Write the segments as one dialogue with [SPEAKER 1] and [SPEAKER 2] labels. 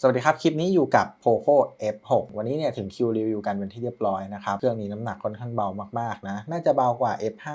[SPEAKER 1] สวัสดีครับ คลิปนี้อยู่กับ POCO F6 วันนี้เนี่ยถึงคิวรีวิวกันเป็นที่เรียบร้อยนะครับ เครื่องนี้น้ำหนักค่อนข้างเบามากๆนะ น่าจะเบากว่า F5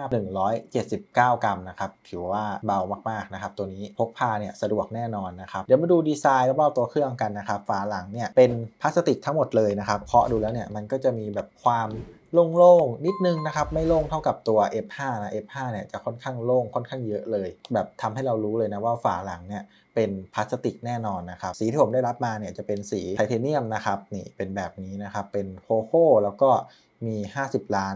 [SPEAKER 1] 179 กรัมนะครับ ถือว่าเบามากๆนะครับ ตัวนี้พกพาเนี่ยสะดวกแน่นอนนะครับ เดี๋ยวมาดูดีไซน์รอบๆตัวเครื่องกันนะครับ ฝาหลังเนี่ยเป็นพลาสติกทั้งหมดเลยนะครับ เคาะดูแล้วเนี่ยมันก็จะมีแบบความ โล่งๆนิดนึงนะครับ ไม่โล่งเท่ากับตัว F5 นะ F5 เนี่ยจะค่อนข้างโล่งค่อนข้างเยอะเลย แบบทำให้เรารู้เลยนะว่าฝาหลังเนี่ยเป็นพลาสติกแน่นอนนะครับ สีที่ผมได้รับมาเนี่ยจะเป็นสีไทเทเนียมนะครับนี่เป็นแบบนี้นะครับเป็นโคโค่แล้วก็มี 50 ล้าน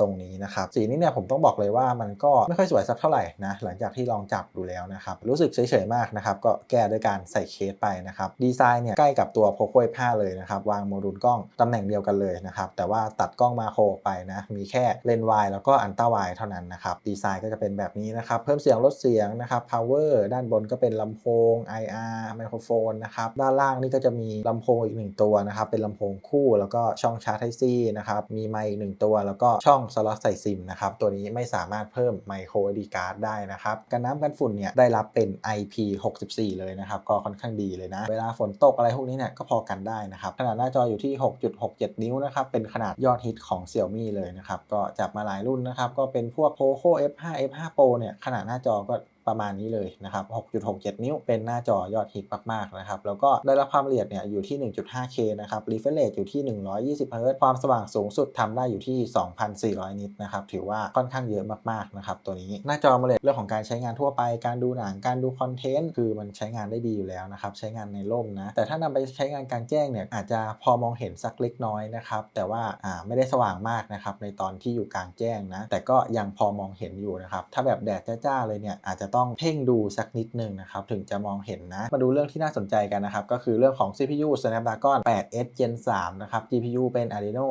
[SPEAKER 1] ตรงนี้นะครับสีนี้เนี่ยผมต้องบอกเลยว่ามันก็ไม่ค่อยสวยสักเท่าไหร่นะหลังจากที่ลองจับดูแล้วนะครับรู้สึกเฉยๆมากนะครับก็แก้ด้วยการใส่เคสไปนะครับดีไซน์เนี่ยใกล้กับตัว POCO F5 เลยนะครับวางโมดูลกล้องตำแหน่งเดียวกันเลยนะครับแต่ว่าตัดกล้องมาโครไปนะมีแค่เลนส์วายแล้วก็อันต้าวายเท่านั้นนะครับดีไซน์ก็จะเป็นแบบนี้นะครับเพิ่มเสียงลดเสียงนะครับ power ด้านบนก็เป็นลำโพง IR ไมโครโฟนนะครับด้านล่างนี่ก็จะมีลำโพงอีกหนึ่งตัวนะครับเป็นลำโพงคู่แล้วก็ช่องชาร์จไทซีนะครับมีไมค์อีกหนึ่งตัว แล้วก็ช่องสล็อตใส่ซิมนะครับตัวนี้ไม่สามารถเพิ่มไมโคร SD card ได้นะครับกันน้ำกันฝุ่นเนี่ยได้รับเป็น IP64 เลยนะครับก็ค่อนข้างดีเลยนะ เวลาฝนตกอะไรพวกนี้เนี่ยก็พอกันได้นะครับขนาดหน้าจออยู่ที่ 6.67 นิ้วนะครับเป็นขนาดยอดฮิตของ Xiaomi เลยนะครับก็จับมาหลายรุ่นนะครับก็เป็นพวก Poco F5 F5 Pro เนี่ยขนาดหน้าจอก็ ประมาณนี้เลยนะครับ 6.67 นิ้ว เป็นหน้าจอยอดฮิตมากๆนะครับ แล้วก็ได้รับความละเอียดเนี่ยอยู่ที่ 1.5K นะครับ refresh rate อยู่ที่ 120 Hz ความสว่างสูงสุดทำได้อยู่ที่ 2,400 นิตนะครับ ถือว่าค่อนข้างเยอะมากๆนะครับตัวนี้ หน้าจอมาเลยเรื่องของการใช้งานทั่วไป การดูหนัง การดูคอนเทนต์ คือมันใช้งานได้ดีอยู่แล้วนะครับ ใช้งานในร่มนะ แต่ถ้านำไปใช้งานกลางแจ้งเนี่ยอาจจะพอมองเห็นสักเล็กน้อยนะครับ แต่ว่าอ่าไม่ได้สว่างมากนะครับในตอนที่อยู่กลางแจ้งนะ แต่ก็ยังพอมองเห็นอยู่นะครับ ถ้าแบบแดดจ้าๆเลยเนี่ยอาจจะต้องเพ่งดูสักนิดนึงนะครับ ถึงจะมองเห็นนะ มาดูเรื่องที่น่าสนใจกันนะครับ ก็คือเรื่องของ CPU Snapdragon 8S Gen 3 นะครับ GPU เป็น Adreno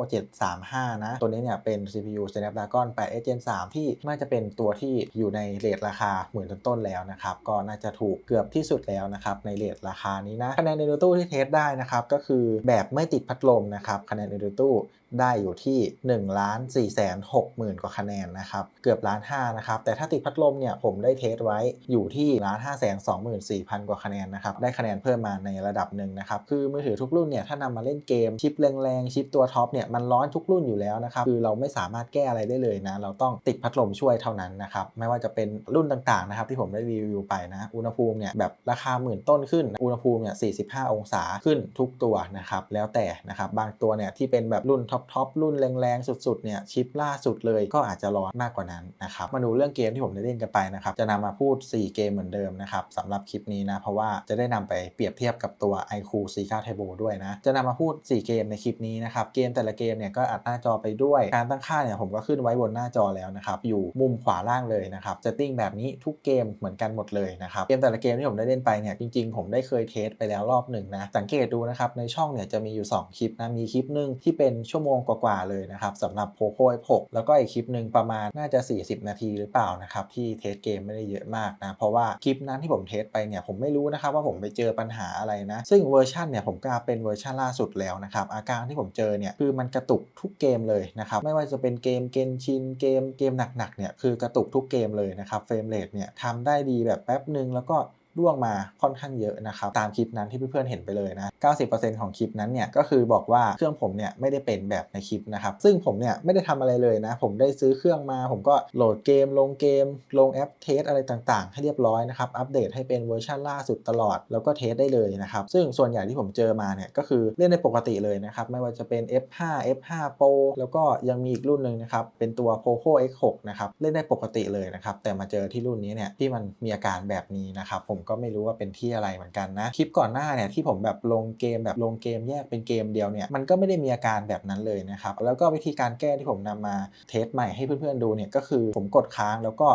[SPEAKER 1] 735 นะ ตัวนี้เนี่ยเป็น CPU Snapdragon 8S Gen 3 ที่น่าจะเป็นตัวที่อยู่ในเรทราคาหมื่นต้นๆแล้วนะครับ ก็น่าจะถูกเกือบที่สุดแล้วนะครับในเรทราคานี้นะคะแนนในดูตู้ที่เทสได้นะครับก็คือแบบไม่ติดพัดลมนะครับคะแนนในดูตู้ได้อยู่ที่1ล้าน4แสน6หมื่นกว่าคะแนนนะครับ เกือบล้าน5นะครับ แต่ถ้าติดพัดลมเนี่ยผมได้เทสไว้อยู่ที่ล้าน5แสน2หมื่น4พันกว่าคะแนนนะครับ ได้คะแนนเพิ่มมาในระดับหนึ่งนะครับ คือมือถือทุกรุ่นเนี่ยถ้านำมาเล่นเกมชิปแรงๆ ชิปตัวท็อปเนี่ยมันร้อนทุกรุ่นอยู่แล้วนะครับ คือเราไม่สามารถแก้อะไรได้เลยนะ เราต้องติดพัดลมช่วยเท่านั้นนะครับ ไม่ว่าจะเป็นรุ่นต่างๆนะครับที่ผมได้รีวิวไปนะ อุณหภูมิเนี่ยแบบราคาหมื่นต้นขึ้น อุณหภูมิเนี่ย45 องศาขึ้นทุกตัวนะครับ แล้วแต่นะครับ บางตัวเนี่ยที่เป็นแบบรุ่นท็็อปๆรุ่นแรงๆ สุดๆเนี่ยชิปล่าสุดเลยก็อาจจะร้อนมากกว่านั้นนะครับมาดูเรื่องเกมที่ผมได้เล่นกันไปนะครับจะนำมาพูด 4 เกมเหมือนเดิมนะครับสำหรับคลิปนี้นะเพราะว่าจะได้นำไปเปรียบเทียบกับตัว iQOO c ี a t a b o ด้วยนะจะนำมาพูด 4 เกมในคลิปนี้นะครับเกมแต่ละเกมเนี่ยก็อัดหน้าจอไปด้วยการตั้งค่าเนี่ยผมก็ขึ้นไว้บนหน้าจอแล้วนะครับอยู่มุมขวาล่างเลยนะครับจะติ้งแบบนี้ทุกเกมเหมือนกันหมดเลยนะครับเกมแต่ละเกมที่ผมได้เล่นไปเนี่ยจริงๆ ผมได้เคยเทสไปแล้วรอบหนึ่งนะสังเกตดูนะครับในช่องเนี่ยจะมีอยู่ 2 คลิปนะมีคลิปหนึ่งที่เป็นชั่วโมงกว่าๆเลยนะครับสำหรับ Poco F6 แล้วก็อีกคลิปหนึ่งประมาณน่าจะ 40 นาทีหรือเปล่านะครับที่เทสเกมไม่ได้เยอะมากนะเพราะว่าคลิปนั้นที่ผมเทสไปเนี่ยผมไม่รู้นะครับว่าผมไปเจอปัญหาอะไรนะซึ่งเวอร์ชันเนี่ยผมก็เป็นเวอร์ชันล่าสุดแล้วนะครับอาการที่ผมเจอเนี่ยคือมันกระตุกทุกเกมเลยนะครับไม่ว่าจะเป็นเกมเกนชินเกมเกมหนักๆเนี่ยคือกระตุกทุกเกมเลยนะครับเฟรมเรทเนี่ยทำได้ดีแบบแป๊บหนึ่งแล้วก็ ร่วงมาค่อนข้างเยอะนะครับตามคลิปนั้นที่เพื่อนๆเห็นไปเลยนะ 90%ของคลิปนั้นเนี่ยก็คือบอกว่าเครื่องผมเนี่ยไม่ได้เป็นแบบในคลิปนะครับซึ่งผมเนี่ยไม่ได้ทำอะไรเลยนะ ผมได้ซื้อเครื่องมา ผมก็โหลดเกม ลงเกม ลงแอปเทสอะไรต่างๆ ให้เรียบร้อยนะครับอัปเดตให้เป็นเวอร์ชันล่าสุดตลอด แล้วก็เทสได้เลยนะครับซึ่งส่วนใหญ่ที่ผมเจอมาเนี่ยก็คือเล่นได้ปกติเลยนะครับไม่ว่าจะเป็น F5 F5 Pro แล้วก็ยังมีอีกรุ่นหนึ่งนะครับเป็นตัว Poco X6 นะครับเล่นได้ปกติเลยนะครับแต่มาเจอที่รุ่นนี้เนี่ยที่มันมีอาการแบบนี้นะครับผมก็ไม่รู้ว่าเป็นที่อะไรเหมือนกันนะคลิปก่อนหน้าเนี่ยที่ผมแบบลงเกมแบบลงเกมแยกเป็นเกมเดียวเนี่ยมันก็ไม่ได้มีอาการแบบนั้นเลยนะครับแล้วก็วิธีการแก้ที่ผมนำมาเทสใหม่ให้เพื่อนๆดูเนี่ยก็คือผมกดค้างแล้วก็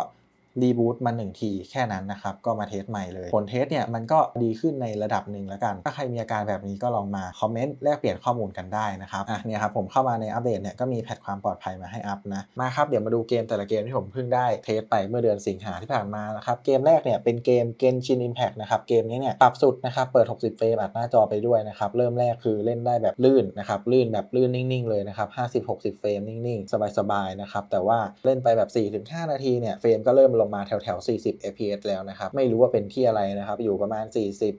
[SPEAKER 1] รีบูตมา1 ที แค่นั้นนะครับ ก็มาเทสใหม่เลย ผลเทสเนี่ย มันก็ดีขึ้นในระดับหนึ่งแล้วกัน ถ้าใครมีอาการแบบนี้ก็ลองมาคอมเมนต์แลกเปลี่ยนข้อมูลกันได้นะครับอะเนี่ยครับผมเข้ามาในอัปเดตเนี่ยก็มีแพทความปลอดภัยมาให้อัพนะ มาครับ เดี๋ยวมาดูเกมแต่ละเกมที่ผมเพิ่งได้เทสไปเมื่อเดือนสิงหาที่ผ่านมานะครับเกมแรกเนี่ยเป็นเกม Genshin Impact นะครับเกมนี้เนี่ยปรับสุดนะครับเปิด 60 เฟรมอัดหน้าจอไปด้วยนะครับเริ่มแรกคือเล่นได้แบบลื่นนะครับลื่นแบบลื่นนิ่งๆ เลยนะครับ50-60 เฟรมนิ่งๆ สบายๆนะครับแต่ว่าเล่นไปแบบ 4-5 นาทีเนี่ยเฟรมก็เริ่มลงมาแถวแถวๆ40 fps แล้วนะครับ ไม่รู้ว่าเป็นที่อะไรนะครับ อยู่ประมาณ 40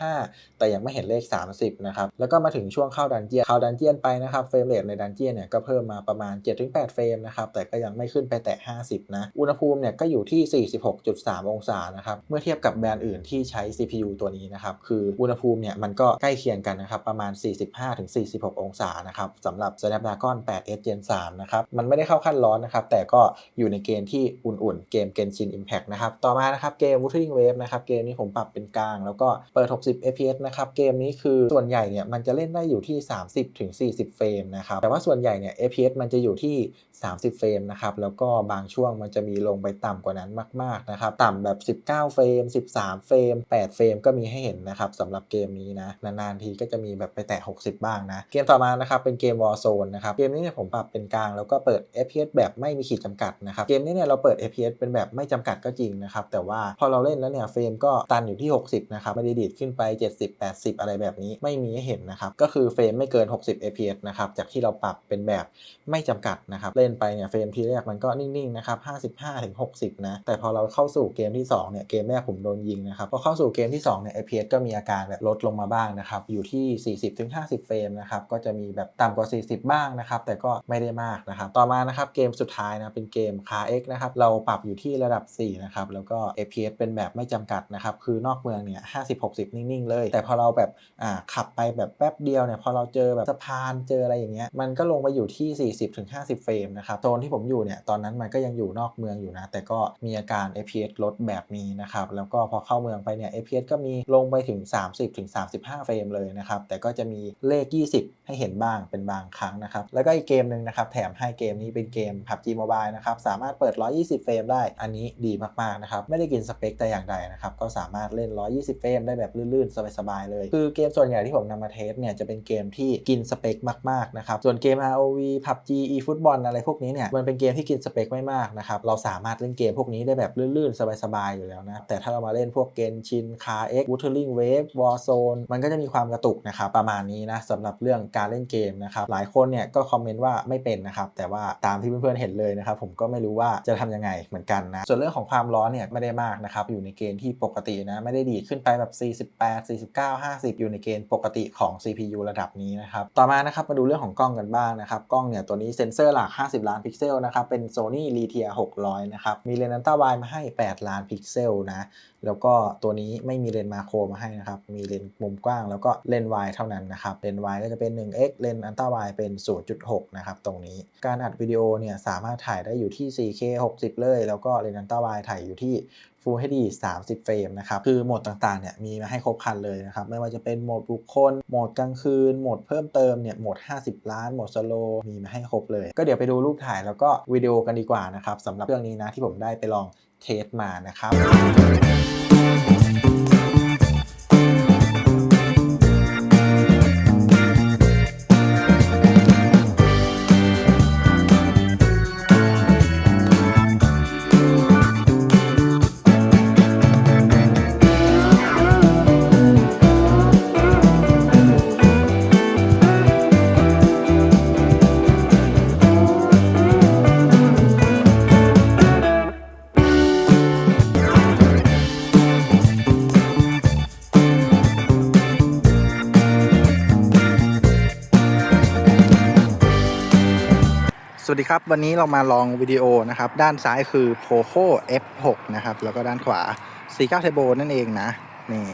[SPEAKER 1] 45 แต่ยังไม่เห็นเลข 30 นะครับ แล้วก็มาถึงช่วงเข้าดันเจียน เข้าดันเจียนไปนะครับเฟรมเรทในดันเจียนเนี่ยก็เพิ่มมาประมาณ 7-8 เฟรมนะครับ แต่ก็ยังไม่ขึ้นไปแตะ 50 นะ อุณหภูมิเนี่ยก็อยู่ที่ 46.3 องศานะครับ เมื่อเทียบกับแบรนด์อื่นที่ใช้ CPU ตัวนี้นะครับ คืออุณหภูมิเนี่ยมันก็ใกล้เคียงกันนะครับ ประมาณ 45-46 องศานะครับสำหรับ Snapdragon 8s Gen 3 นะครับ มันไม่ได้เข้าขั้นร้อนนะครับ แต่ก็อยู่ในเกณฑ์ที่อุ่นๆ เกม Genshin Impact นะครับต่อมานะครับเกม Wuthering Wave นะครับเกมนี้ผมปรับเป็นกลาง แล้วก็เปิด 60 fps นะครับเกมนี้คือส่วนใหญ่เนี่ยมันจะเล่นได้อยู่ที่ 30-40 เฟรมนะครับแต่ว่าส่วนใหญ่เนี่ย fps มันจะอยู่ที่ 30 เฟรมนะครับแล้วก็บางช่วงมันจะมีลงไปต่ำกว่านั้นมากๆนะครับต่ำแบบ 19 เฟรม 13 เฟรม 8 เฟรมก็มีให้เห็นนะครับสำหรับเกมนี้นะนานๆทีก็จะมีแบบไปแตะ 60 บ้างนะเกมต่อมานะครับเป็นเกม Warzone นะครับเกมนี้เนี่ยผมปรับเป็นกลางแล้วก็เปิด FPS แบบไม่มีขีดจำกัดนะครับเกมนี้เนี่ยเราเปิด FPS เป็นแบบไม่จำกัดก็จริงนะครับ แต่ว่าพอเราเล่นแล้วเนี่ยเฟรมก็ตันอยู่ที่ 60 นะครับ ไม่ได้ดีดขึ้นไป 70 80 อะไรแบบนี้ไม่มีให้เห็นนะครับ ก็คือเฟรมไม่เกิน 60 fps นะครับ จากที่เราปรับเป็นแบบไม่จำกัดนะครับ เล่นไปเนี่ยเฟรมทีแรกมันก็นิ่งๆนะครับ55ถึง60 นะ แต่พอเราเข้าสู่เกมที่2เนี่ยเกมแรกผมโดนยิงนะครับพอเข้าสู่เกมที่2เนี่ย fps ก็มีอาการแบบลดลงมาบ้างนะครับอยู่ที่ 40ถึง50 เฟรมนะครับก็จะมีแบบต่ำกว่า 40 บ้างนะครับแต่ก็ไม่ได้มากนะครับต่อมานะครับเกมสุดท้ายนะเป็นเกม Car X นะครับเราปรับอยู่ที่ระดับ 4 นะครับ แล้วก็ fps เป็นแบบไม่จำกัดนะครับ คือนอกเมืองเนี่ย50 60นิ่ง ๆ เลย แต่พอเราแบบอ่าขับไปแบบแป๊บเดียวเนี่ย พอเราเจอแบบสะพานเจออะไรอย่างเงี้ย มันก็ลงไปอยู่ที่ 40ถึง50เฟรมนะครับ โซนที่ผมอยู่เนี่ย ตอนนั้นมันก็ยังอยู่นอกเมืองอยู่นะ แต่ก็มีอาการ fps ลดแบบนี้นะครับ แล้วก็พอเข้าเมืองไปเนี่ย fps ก็มีลงไปถึง 30ถึง35เฟรมเลยนะครับ แต่ก็จะมีเลข 20 ให้เห็นบ้างเป็นบางครั้งนะครับ แล้วก็อีกเกมหนึ่งนะครับ แถมให้เกมนี้เป็นเกม PUBG Mobile นะครับ สามารถเปิด 120 เฟรมได้ อันนี้ดีมากๆนะครับไม่ได้กินสเปคแต่อย่างใดนะครับก็สามารถเล่น 120 เฟรมได้แบบลื่นๆ สบายๆ เลย คือเกมส่วนใหญ่ที่ผมนำมาเทสเนี่ยจะเป็นเกมที่กินสเปคมากๆนะครับส่วนเกม ROV PUBG eFootball อะไรพวกนี้เนี่ยมันเป็นเกมที่กินสเปคไม่มากนะครับเราสามารถเล่นเกมพวกนี้ได้แบบลื่นๆ สบายๆ อยู่แล้วนะแต่ถ้าเรามาเล่นพวกเกนชิน Car X Wuthering Wave Warzone มันก็จะมีความกระตุกนะครับประมาณนี้นะสำหรับเรื่องการเล่นเกมนะครับหลายคนเนี่ยก็คอมเมนต์ว่าไม่เป็นนะครับแต่ว่าตามที่เพื่อนๆเห็นเลยนะครับผมก็ไม่รู้ว่าจะทำยังไงเหมือนกันนะส่วนเรื่องของความร้อนเนี่ยไม่ได้มากนะครับ อยู่ในเกณฑ์ที่ปกตินะ ไม่ได้ดีดขึ้นไปแบบ 48 49 50 อยู่ในเกณฑ์ปกติของ CPU ระดับนี้นะครับ ต่อมานะครับมาดูเรื่องของกล้องกันบ้างนะครับ กล้องเนี่ยตัวนี้เซ็นเซอร์หลัก 50 ล้านพิกเซลนะครับ เป็น Sony Letia 600 นะครับ มีเลนส์อัลตร้าไวมาให้ 8 ล้านพิกเซลนะ แล้วก็ตัวนี้ไม่มีเลนส์มาโครมาให้นะครับ มีเลนส์มุมกว้างแล้วก็เลนส์วายเท่านั้นนะครับ เลนส์วายก็จะเป็น 1x เลนส์อัลตร้าไวเป็น 0.6 นะครับ ตรงนี้ การอัดวิดีโอเนี่ยสามารถถ่ายได้อยู่ที่ 4K 60 เลย แล้วก็เลนส์อัลตร้าไวถ่ายอยู่ที่ Full HD 30 เฟรมนะครับ คือโหมดต่างๆ เนี่ยมีมาให้ครบครันเลยนะครับ ไม่ว่าจะเป็นโหมดบุคคล โหมดกลางคืน โหมดเพิ่มเติมเนี่ย โหมด 50 ล้าน โหมดสโล มีมาให้ครบเลย ก็เดี๋ยวไปดูรูปถ่ายแล้วก็วิดีโอกันดีกว่านะครับสำหรับเครื่องนี้นะที่ผมได้ไปลองเทสมานะครับ วัสดีครับ วันนี้เรามาลองวิดีโอนะครับ ด้านซ้ายคือ Poco F6 นะครับ แล้วก็ด้านขวา49 Turbo นั่นเองนะ นี่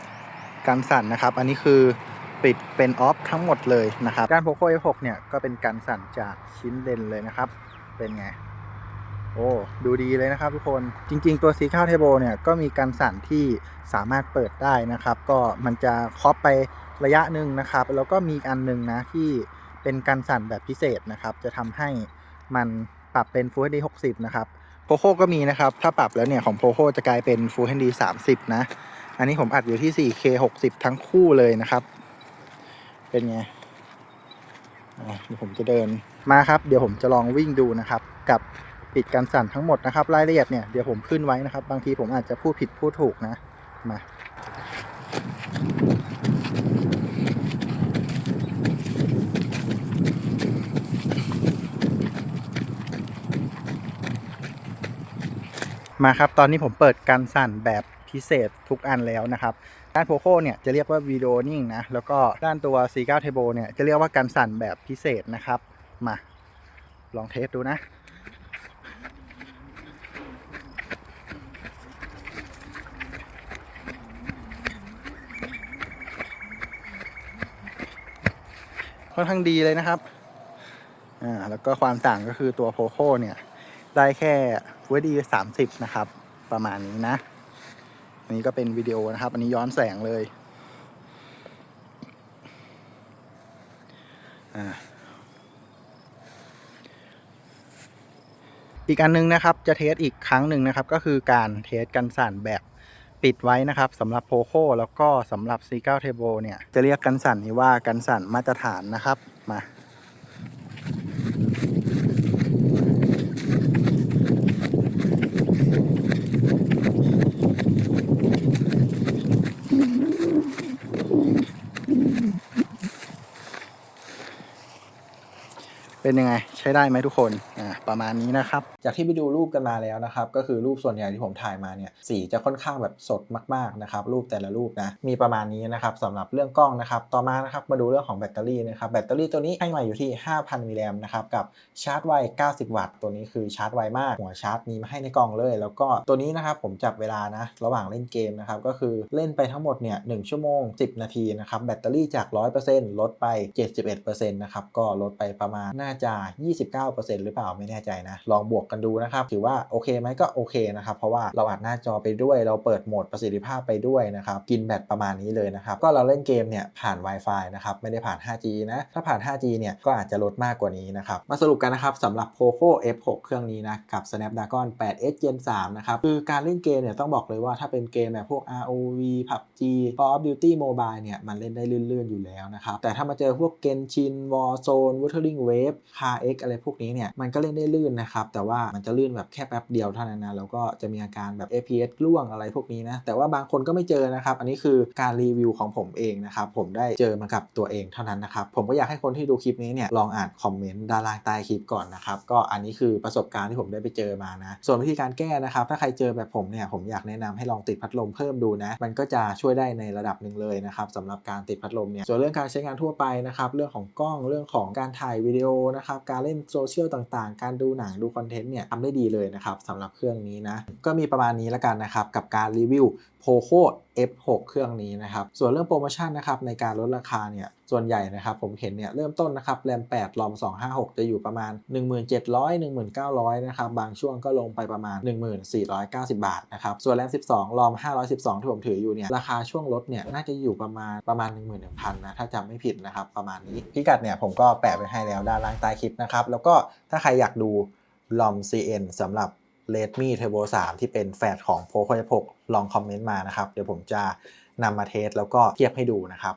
[SPEAKER 1] กันสั่นนะครับ อันนี้คือปิดเป็นออฟทั้งหมดเลยนะครับ ด้าน Poco F6 เนี่ยก็เป็นกันสั่นจากชิ้นเลนเลยนะครับ เป็นไง โอ้ ดูดีเลยนะครับทุกคน จริง ๆ ตัว49 Turbo เนี่ยก็มีการสั่นที่สามารถเปิดได้นะครับ ก็มันจะครอปไประยะหนึ่งนะครับ แล้วก็มีอันหนึ่งนะที่เป็นการสั่นแบบพิเศษนะครับ จะทำให้ มันปรับเป็น Full HD 60 นะครับ Poco ก็มีนะครับ ถ้าปรับแล้วเนี่ยของ Poco จะกลายเป็น Full HD 30 นะ อันนี้ผมอัดอยู่ที่ 4K 60 ทั้งคู่เลยนะครับ เป็นไงเดี๋ยวผมจะเดินมาครับ เดี๋ยวผมจะลองวิ่งดูนะครับ กับปิดการสั่นทั้งหมดนะครับ รายละเอียดเนี่ยเดี๋ยวผมขึ้นไว้นะครับ บางทีผมอาจจะพูดผิดพูดถูกนะมา
[SPEAKER 2] มาครับ ตอนนี้ผมเปิดการสั่นแบบพิเศษทุกอันแล้วนะครับ ด้านโพโคเนี่ยจะเรียกว่าวิดีโอนิ่งนะ แล้วก็ด้านตัว C9 Turbo เนี่ยจะเรียกว่าการสั่นแบบพิเศษนะครับ มา ลองเทสดูนะ ค่อนข้างดีเลยนะครับ อ่า แล้วก็ความต่างก็คือตัวโพโคเนี่ย ได้แค่ VD 30นะครับ ประมาณนี้นะ อันนี้ก็เป็นวิดีโอนะครับ อันนี้ย้อนแสงเลยอ่าอีกอันนึงนะครับจะเทสอีกครั้งหนึ่งนะครับ ก็คือการเทสกันสั่นแบบปิดไว้นะครับสำหรับโพโคแล้วก็สำหรับ C9 Turbo เนี่ย จะเรียกกันสั่นนี้ว่ากันสั่นมาตรฐานนะครับมา เป็นยังไง ใช้ได้ไหมทุกคน ประมาณนี้นะครับ
[SPEAKER 1] จากที่ไปดูรูปกันมาแล้วนะครับ ก็คือรูปส่วนใหญ่ที่ผมถ่ายมาเนี่ยสีจะค่อนข้างแบบสดมากๆนะครับ รูปแต่ละรูปนะ มีประมาณนี้นะครับสำหรับเรื่องกล้องนะครับ ต่อมานะครับมาดูเรื่องของแบตเตอรี่นะครับ แบตเตอรี่ตัวนี้ให้มาอยู่ที่ 5,000มิลลิแอมป์นะครับ กับชาร์จไว 90 วัตต์ ตัวนี้คือชาร์จไวมาก หัวชาร์จมีมาให้ในกล่องเลย แล้วก็ตัวนี้นะครับผมจับเวลานะ ระหว่างเล่นเกมนะครับ ก็คือเล่นไปทั้งหมดเนี่ย1ชั่วโมง 10 นาทีนะครับ แบตเตอรี่จาก 100%ลดไป 71%นะครับ ก็ลดไปประมาณน่าจะ 29%หรือเปล่าไม่แน่ใจนะ ลองบวกกันดูนะครับ ถือว่าโอเคไหมก็โอเคนะครับ เพราะว่าเราอัดหน้าจอไปด้วย เราเปิดโหมดประสิทธิภาพไปด้วยนะครับ กินแบตประมาณนี้เลยนะครับ ก็เราเล่นเกมเนี่ยผ่าน Wi-Fi นะครับ ไม่ได้ผ่าน 5G นะ ถ้าผ่าน 5G เนี่ยก็อาจจะลดมากกว่านี้นะครับ มาสรุปกันนะครับสำหรับ Poco F6 เครื่องนี้นะ กับ Snapdragon 8 S Gen 3นะครับ คือการเล่นเกมเนี่ยต้องบอกเลยว่าถ้าเป็นเกมแบบพวก ROV PUBG Call of Duty Mobile เนี่ยมันเล่นได้ลื่นๆอยู่แล้วนะครับ แต่ถ้ามาเจอพวก Genshin Warzone Wuthering Wave KX อะไรพวกนี้เนี่ยมันก็เล่นได้ลื่นนะครับ แต่ว่ามันจะลื่นแบบแค่แป๊บเดียวเท่านั้นนะแล้วก็จะมีอาการแบบ FPS ร่วงอะไรพวกนี้นะ แต่ว่าบางคนก็ไม่เจอนะครับ อันนี้คือการรีวิวของผมเองนะครับ ผมได้เจอมากับตัวเองเท่านั้นนะครับ ผมก็อยากให้คนที่ดูคลิปนี้เนี่ยลองอ่านคอมเมนต์ด้านล่างใต้คลิปก่อนนะครับ ก็อันนี้คือประสบการณ์ที่ผมได้ไปเจอมานะ ส่วนวิธีการแก้นะครับ ถ้าใครเจอแบบผมเนี่ย ผมอยากแนะนำให้ลองติดพัดลมเพิ่มดูนะ มันก็จะช่วยได้ในระดับหนึ่งเลยนะครับสำหรับการติดพัดลมเนี่ย ส่วนเรื่องการใช้งานทั่วไปนะครับ เรื่องของกล้อง เรื่องของการถ่ายวิดีโอนะครับ การเล่นโซเชียลต่างๆ การดูหนังดูคอนเทนต์เนี่ยทำได้ดีเลยนะครับสำหรับเครื่องนี้นะก็มีประมาณนี้แล้วกันนะครับกับการรีวิว Poco F6 เครื่องนี้นะครับ ส่วนเรื่องโปรโมชั่นนะครับในการลดราคาเนี่ยส่วนใหญ่นะครับผมเห็นเนี่ยเริ่มต้นนะครับแรม8รอม256 จะอยู่ประมาณ 1700 1900 นะครับบางช่วงก็ลงไปประมาณ 1490 บาทนะครับส่วนแรม12รอม512 ที่ผมถืออยู่เนี่ยราคาช่วงลดเนี่ยน่าจะอยู่ประมาณประมาณ 11,000นะถ้าจำไม่ผิดนะครับประมาณนี้พิกัดเนี่ยผมก็แปะไว้ให้แล้วด้านล่างใต้คลิปนะครับแล้วก็ถ้าใครอยากดูลอม CN สำหรับ Redmi Turbo 3 ที่เป็นแฟดของ Poco F6 ลองคอมเมนต์มานะครับ เดี๋ยวผมจะนำมาเทสแล้วก็เทียบให้ดูนะครับ